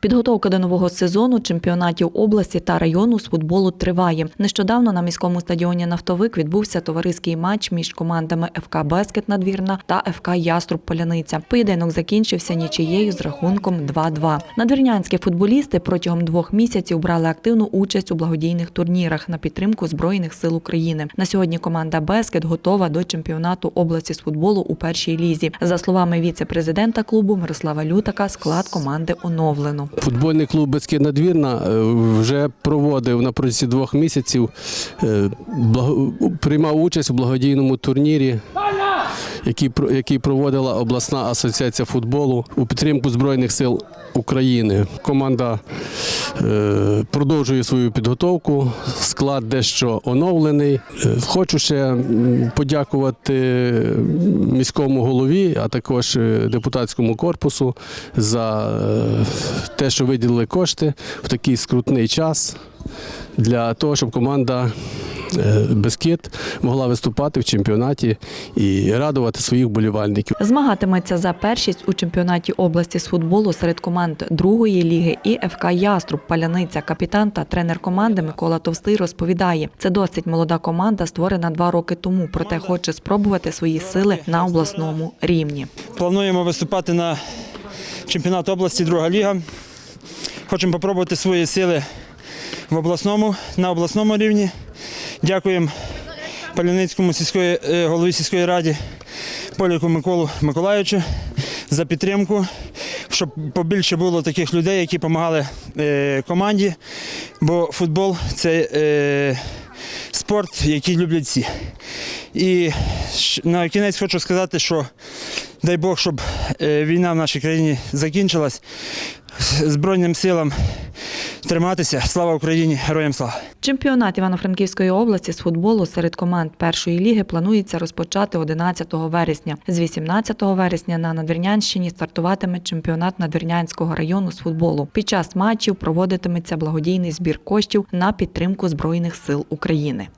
Підготовка до нового сезону чемпіонатів області та району з футболу триває. Нещодавно на міському стадіоні Нафтовик відбувся товариський матч між командами ФК Бескет Надвірна та ФК Яструб Поляниця. Поєдинок закінчився нічиєю з рахунком 2-2. Надвірнянські футболісти протягом двох місяців брали активну участь у благодійних турнірах на підтримку збройних сил України. На сьогодні команда Бескет готова до чемпіонату області з футболу у першій лізі. За словами віце-президента клубу Мирослава Лютака, склад команди оновлено. Футбольний клуб «Бескид Надвірна е, вже проводив на протязі двох місяців, е, приймав участь у благодійному турнірі, який, проводила обласна асоціація футболу у підтримку Збройних сил України. Команда е, продовжує свою підготовку, склад дещо оновлений. Е, Хочу ще подякувати міському голові, а також е, депутатському корпусу за те, що виділили кошти в такий скрутний час для того, щоб команда е, могла виступати в чемпіонаті і радувати своїх болівальників. Змагатиметься за першість у чемпіонаті області з футболу серед команд другої ліги і ФК Яструб Паляниця. Капітан та тренер команди Микола Товстий розповідає, це досить молода команда, створена два роки тому, проте хоче спробувати свої сили на обласному рівні. Плануємо виступати на чемпіонат області, друга ліга. Хочемо спробувати свої сили в обласному, на обласному рівні. Дякуємо Паляницькому сільської, е, голові сільської раді Поліку Миколу Миколаївичу за підтримку, щоб побільше було таких людей, які допомагали е, команді. Бо футбол це е, спорт, який люблять всі. І на кінець хочу сказати, що дай Бог, щоб е, війна в нашій країні закінчилась. Збройним силам триматися. Слава Україні! Героям слава! Чемпіонат Івано-Франківської області з футболу серед команд першої ліги планується розпочати 11 вересня. З 18 вересня на Надвірнянщині стартуватиме чемпіонат Надвірнянського району з футболу. Під час матчів проводитиметься благодійний збір коштів на підтримку Збройних сил України.